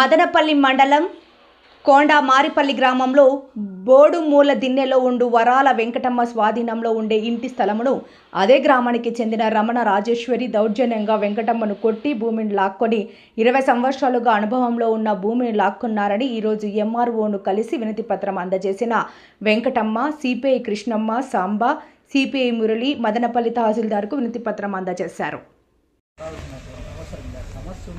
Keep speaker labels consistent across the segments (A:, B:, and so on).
A: మదనపల్లి మండలం కోండా మారిపల్లి గ్రామంలో బోడుమూల దిన్నెలో ఉండు వరాల వెంకటమ్మ స్వాధీనంలో ఉండే ఇంటి స్థలమును అదే గ్రామానికి చెందిన రమణ రాజేశ్వరి దౌర్జన్యంగా వెంకటమ్మను కొట్టి భూమిని లాక్కొని ఇరవై సంవత్సరాలుగా అనుభవంలో ఉన్న భూమిని లాక్కున్నారని ఈరోజు ఎంఆర్ఓను కలిసి వినతి పత్రం అందజేసిన వెంకటమ్మ సిపిఐ కృష్ణమ్మ సాంబ సిపిఐ మురళి మదనపల్లి తహసీల్దార్కు వినతి పత్రం అందజేశారు.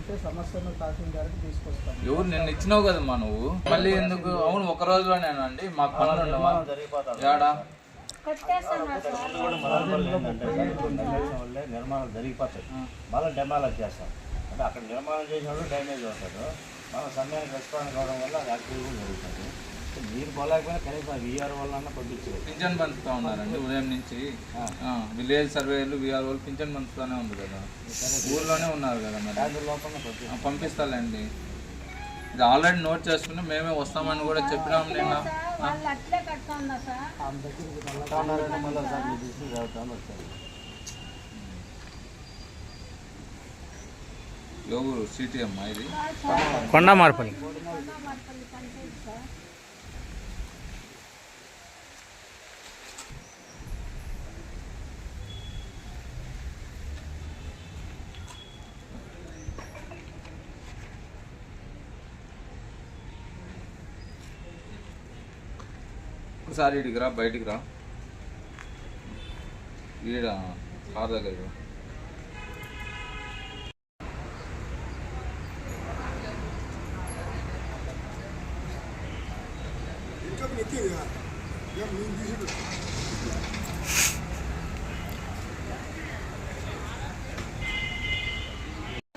B: ఉంటే సమస్యను తహసీల్దార్కి తీసుకొస్తాం.
C: ఎవరు నిన్న ఇచ్చినావు కదమ్మా నువ్వు? మళ్ళీ ఎందుకు? అవును ఒక రోజులోనేనండి మాకు పనులు ఉండవా? ఏడా
D: వల్లే నిర్మాణం జరిగిపోతాయి. మళ్ళీ డెమాలజ్ చేస్తాం. అంటే అక్కడ నిర్మాణం చేసిన వాళ్ళు డ్యామేజ్ అవుతారు మనం సమయానికి రెస్పాండ్ కావడం వల్ల అది యాక్టివ్ కూడా జరుగుతుంది. మీరు పోలేకపోయినా కనీసం విఆర్
C: పింఛన్ పంచుతా ఉన్నారండి ఉదయం నుంచి. ఆ, విలేజ్ సర్వేలు విఆర్ఓలు పింఛన్ పంచుతానే ఉంది కదా. ఊర్లోనే ఉన్నారు కదా మరి.
D: లోపల
C: పంపిస్తాలేండి. ఇది ఆల్రెడీ నోట్ చేసుకుని మేమే వస్తామని కూడా చెప్పినాం నిన్న.
E: వాళ్ళు అట్లే కట్టుకున్నా సార్.
B: ఆమె దగ్గరికి మళ్ళీ
D: ఉన్నారంటే మళ్ళీ సార్ మీరు తీసుకుని చదువుతాను వచ్చారు
C: ఎవరు సిటీఎం ఇది
F: కొండ మార్పల్లి
E: మర్పల్లి పంచాయతీ సార్
C: ఒకసారి ఇడికి రా బయటికి రా. ఈడ కార్ దగ్గర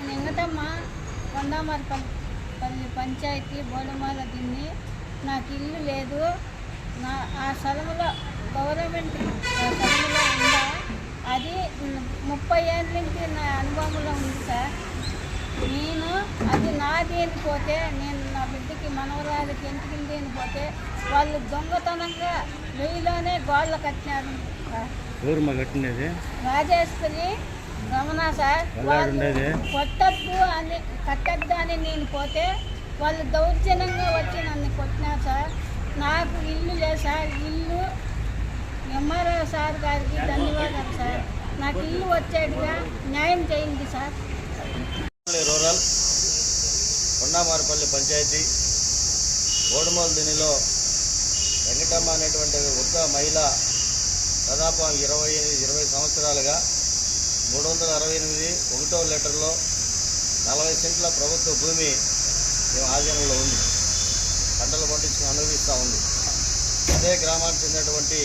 E: వెంకటమ్మ పంచాయతీ బోడమాల దీన్ని. నాకు ఇల్లు లేదు. నా ఆ స్థలంలో గవర్నమెంట్ స్థలంలో ఉందా? అది ముప్పై ఏళ్ళ నుంచి నా అనుభవంలో ఉంది సార్. నేను అది నాది అని పోతే నేను నా బిడ్డకి మనవరాలకి ఎంటికింది అని పోతే వాళ్ళు దొంగతనంగా వెయ్యిలోనే గోడలు కట్టినారు.
F: కట్టినది
E: రాజేశ్వరి రమణ సార్ వాళ్ళు? కొట్టద్దు అని కట్టద్దు అని నేను పోతే వాళ్ళు దౌర్జన్యంగా వచ్చి నన్ను కొట్టినారు సార్. నాకు ఇల్లు లేదు సార్. ఇల్లు ఎంఆర్ఓ సార్ గారికి ధన్యవాదాలు సార్. నాకు ఇల్లు వచ్చేట్టుగా న్యాయం చేయండి సార్.
D: రూరల్ కొండామారపల్లి పంచాయతీ ఓడుమోలు దీనిలో వెంకటమ్మ అనేటువంటి వృద్ధ మహిళ దాదాపు ఇరవై ఇరవై సంవత్సరాలుగా మూడు వందల అరవై ఎనిమిది ఒకటో లెటర్లో నలభై సెంట్ల ప్రభుత్వ భూమి మేము ఆధీనంలో ఉంది. పంటలు పండించుకుని అనుభవిస్తూ ఉంది. అదే గ్రామానికి చెందినటువంటి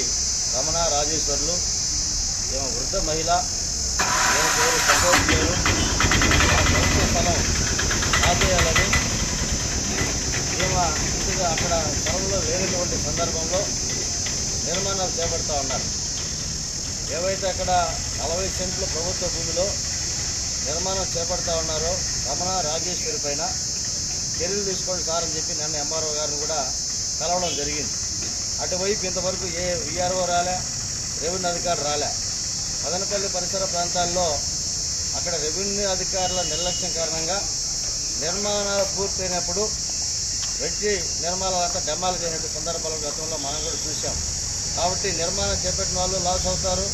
D: రమణ రాజేశ్వర్లు ఈమె వృద్ధ మహిళ ఈమె పేరు సంతోష్ పేరు ప్రభుత్వ స్థలం ఆపేయాలని ఈమె ఇంటిగా అక్కడ స్థలంలో లేనటువంటి సందర్భంలో నిర్మాణాలు చేపడతా ఉన్నారు. ఏవైతే అక్కడ నలభై సెంట్లు ప్రభుత్వ భూమిలో నిర్మాణం చేపడతా ఉన్నారో రమణ రాజేశ్వరి పైన చర్యలు తీసుకోండి సార్ అని చెప్పి నన్ను ఎంఆర్ఓ గారిని కూడా కలవడం జరిగింది. అటువైపు ఇంతవరకు ఏ విఆర్ఓ రాలే రెవెన్యూ అధికారులు రాలే. మదనపల్లి పరిసర ప్రాంతాల్లో అక్కడ రెవెన్యూ అధికారుల నిర్లక్ష్యం కారణంగా నిర్మాణాలు పూర్తయినప్పుడు వెట్టి నిర్మాణాలంతా డెమాలు చేయనట్టు సందర్భాలు గతంలో మనం కూడా చూసాం కాబట్టి నిర్మాణం చేపట్టిన వాళ్ళు లాస్ అవుతారు.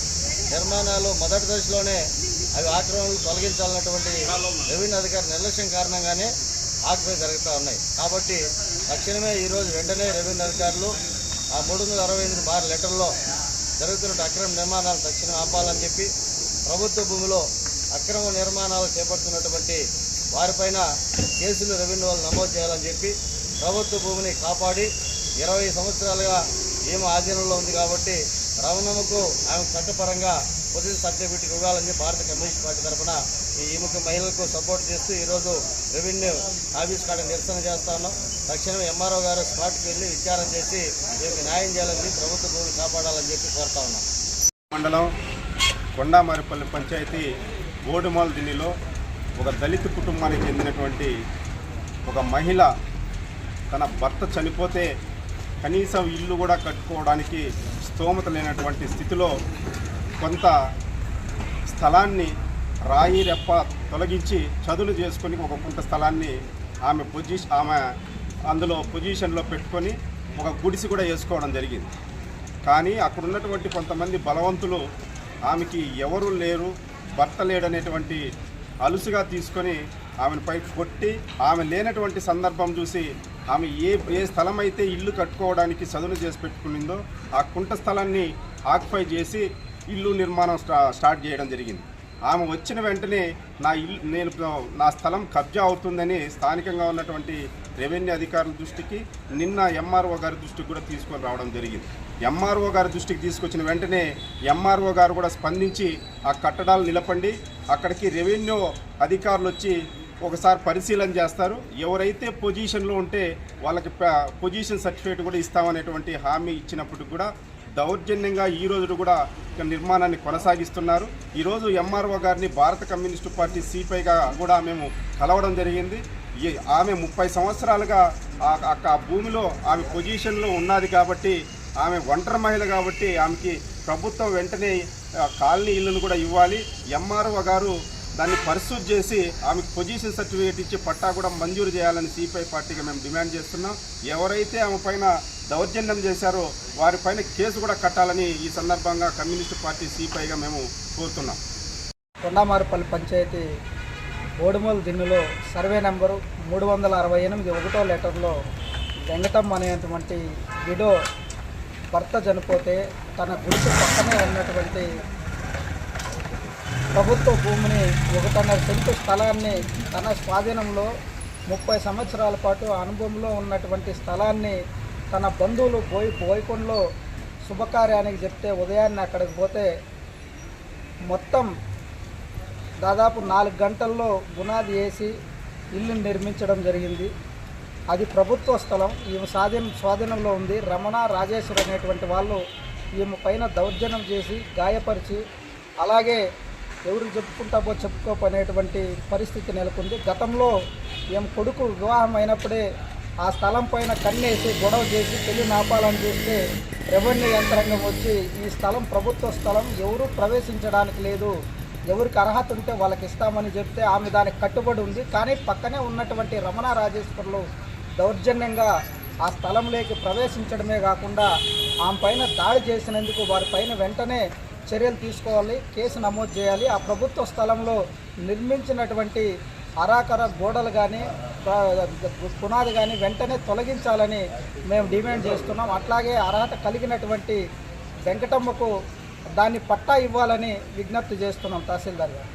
D: నిర్మాణాలు మొదటి దశలోనే అవి ఆక్రమణలు తొలగించాలన్నటువంటి రెవెన్యూ అధికారి నిర్లక్ష్యం కారణంగానే ఆక్యుపై జరుగుతూ ఉన్నాయి. కాబట్టి తక్షణమే ఈరోజు వెంటనే రెవెన్యూ అధికారులు ఆ మూడు వందల అరవై ఎనిమిది బార్ లెటర్లో జరుగుతున్న అక్రమ నిర్మాణాలు తక్షణం ఆపాలని చెప్పి ప్రభుత్వ భూమిలో అక్రమ నిర్మాణాలు చేపడుతున్నటువంటి వారిపైన కేసులు రెవెన్యూ వాళ్ళు నమోదు చేయాలని చెప్పి ప్రభుత్వ భూమిని కాపాడి ఇరవై సంవత్సరాలుగా ఈమె ఆధీనంలో ఉంది కాబట్టి రవణమ్మకు ఆమె చట్టపరంగా పొజిషన్ సర్టిఫికేట్ ఇవ్వాలని భారత కమ్యూనిస్ట్ పార్టీ తరఫున ఈ ఈమెకు మహిళలకు సపోర్ట్ చేస్తూ ఈరోజు రెవెన్యూ ఆఫీస్ కాడ నిరసన చేస్తా ఉన్నాం. తక్షణం ఎంఆర్ఓ గారు స్పాట్కి వెళ్ళి విచారం చేసి ఈమెకు న్యాయం చేయాలని ప్రభుత్వ భూమిని కాపాడాలని చెప్పి కోరుతా ఉన్నాం.
G: మండలం కొండామారిపల్లి పంచాయతీ ఓడుమాల్ దిల్లీలో ఒక దళిత కుటుంబానికి చెందినటువంటి ఒక మహిళ తన భర్త చనిపోతే కనీసం ఇల్లు కూడా కట్టుకోవడానికి స్తోమత లేనటువంటి స్థితిలో కొంత స్థలాన్ని రాయి రెప్ప తొలగించి చదును చేసుకొని ఒక కొంత స్థలాన్ని ఆమె పొజిషన్ ఆమె అందులో పొజిషన్లో పెట్టుకొని ఒక గుడిసి కూడా వేసుకోవడం జరిగింది. కానీ అక్కడ ఉన్నటువంటి కొంతమంది బలవంతులు ఆమెకి ఎవరు లేరు భర్త లేడనేటువంటి అలుసుగా తీసుకొని ఆమెను పై కొట్టి ఆమె లేనటువంటి సందర్భం చూసి ఆమె ఏ ఏ స్థలం అయితే ఇల్లు కట్టుకోవడానికి చదును చేసి పెట్టుకునిందో ఆ కుంట స్థలాన్ని ఆక్యుపై చేసి ఇల్లు నిర్మాణం స్టార్ట్ చేయడం జరిగింది. ఆమె వచ్చిన వెంటనే నా ఇల్లు నేను నా స్థలం కబ్జా అవుతుందని స్థానికంగా ఉన్నటువంటి రెవెన్యూ అధికారుల దృష్టికి నిన్న ఎంఆర్ఓ గారి దృష్టికి కూడా తీసుకొని రావడం జరిగింది. ఎంఆర్ఓ గారి దృష్టికి తీసుకొచ్చిన వెంటనే ఎంఆర్ఓ గారు కూడా స్పందించి ఆ కట్టడాలు నిలపండి. అక్కడికి రెవెన్యూ అధికారులు వచ్చి ఒకసారి పరిశీలన చేస్తారు. ఎవరైతే పొజిషన్లో ఉంటే వాళ్ళకి ప- పొజిషన్ సర్టిఫికేట్ కూడా ఇస్తామనేటువంటి హామీ ఇచ్చినప్పుడు కూడా దౌర్జన్యంగా ఈ రోజు కూడా నిర్మాణాన్ని కొనసాగిస్తున్నారు. ఈరోజు ఎంఆర్ఓ గారిని భారత కమ్యూనిస్టు పార్టీ సిపిఐగా కూడా మేము కలవడం జరిగింది. ఈ- ఆమె ముప్పై సంవత్సరాలుగా ఆ- భూమిలో ఆమె పొజిషన్లో ఉన్నది కాబట్టి ఆమె ఒంటరి మహిళ కాబట్టి ఆమెకి ప్రభుత్వం వెంటనే కాలనీ ఇల్లును కూడా ఇవ్వాలి. ఎంఆర్ఓ గారు దాన్ని పరిశుద్ధి చేసి ఆమెకు పొజిషన్ సర్టిఫికేట్ ఇచ్చి పట్టా కూడా మంజూరు చేయాలని సిపిఐ పార్టీగా మేము డిమాండ్ చేస్తున్నాం. ఎవరైతే ఆమె పైన దౌర్జన్యం చేశారో వారిపైన కేసు కూడా కట్టాలని ఈ సందర్భంగా కమ్యూనిస్టు పార్టీ సిపిఐగా మేము కోరుతున్నాం.
B: కొండామారుపల్లి పంచాయతీ ఓడుమూల దిన్నులో సర్వే నెంబరు మూడు వందల అరవై ఎనిమిది ఒకటో లెటర్లో వెంకటమ్మ అనేటువంటి విడో భర్త చనిపోతే తన గుడికి పక్కనే ఉన్నటువంటి ప్రభుత్వ భూమిని ఒకటన్నర సెంటు స్థలాన్ని తన స్వాధీనంలో ముప్పై సంవత్సరాల పాటు అనుభవంలో ఉన్నటువంటి స్థలాన్ని తన బంధువులు బోయి బోయకొండలో శుభకార్యానికి చెప్తే ఉదయాన్నే అక్కడికి పోతే మొత్తం దాదాపు నాలుగు గంటల్లో గునాది వేసి ఇల్లు నిర్మించడం జరిగింది. అది ప్రభుత్వ స్థలం. ఈమె స్వాధీన స్వాధీనంలో ఉంది. రమణ రాజేశ్వర్ అనేటువంటి వాళ్ళు ఈమె పైన దౌర్జన్యం చేసి గాయపరిచి అలాగే ఎవరు చెప్పుకుంటామో చెప్పుకోపనేటువంటి పరిస్థితి నెలకొంది. గతంలో ఈమె కొడుకు వివాహం అయినప్పుడే ఆ స్థలం పైన కన్నేసి గొడవ చేసి పెళ్ళి నాపాలని చూస్తే రెవెన్యూ యంత్రాంగం వచ్చి ఈ స్థలం ప్రభుత్వ స్థలం ఎవరు ప్రవేశించడానికి లేదు. ఎవరికి అర్హత ఉంటే వాళ్ళకి ఇస్తామని చెప్తే ఆమె దానికి కట్టుబడి ఉంది. కానీ పక్కనే ఉన్నటువంటి రమణ రాజేశ్వర్లు దౌర్జన్యంగా ఆ స్థలంలోకి ప్రవేశించడమే కాకుండా ఆమె పైన దాడి చేసినందుకు వారి పైన వెంటనే చర్యలు తీసుకోవాలి కేసు నమోదు చేయాలి. ఆ ప్రభుత్వ స్థలంలో నిర్మించినటువంటి అరాకర గోడలు కానీ పునాది కానీ వెంటనే తొలగించాలని మేము డిమాండ్ చేస్తున్నాం. అట్లాగే అర్హత కలిగినటువంటి వెంకటమ్మకు దాన్ని పట్టా ఇవ్వాలని విజ్ఞప్తి చేస్తున్నాం తహసీల్దార్ గారు.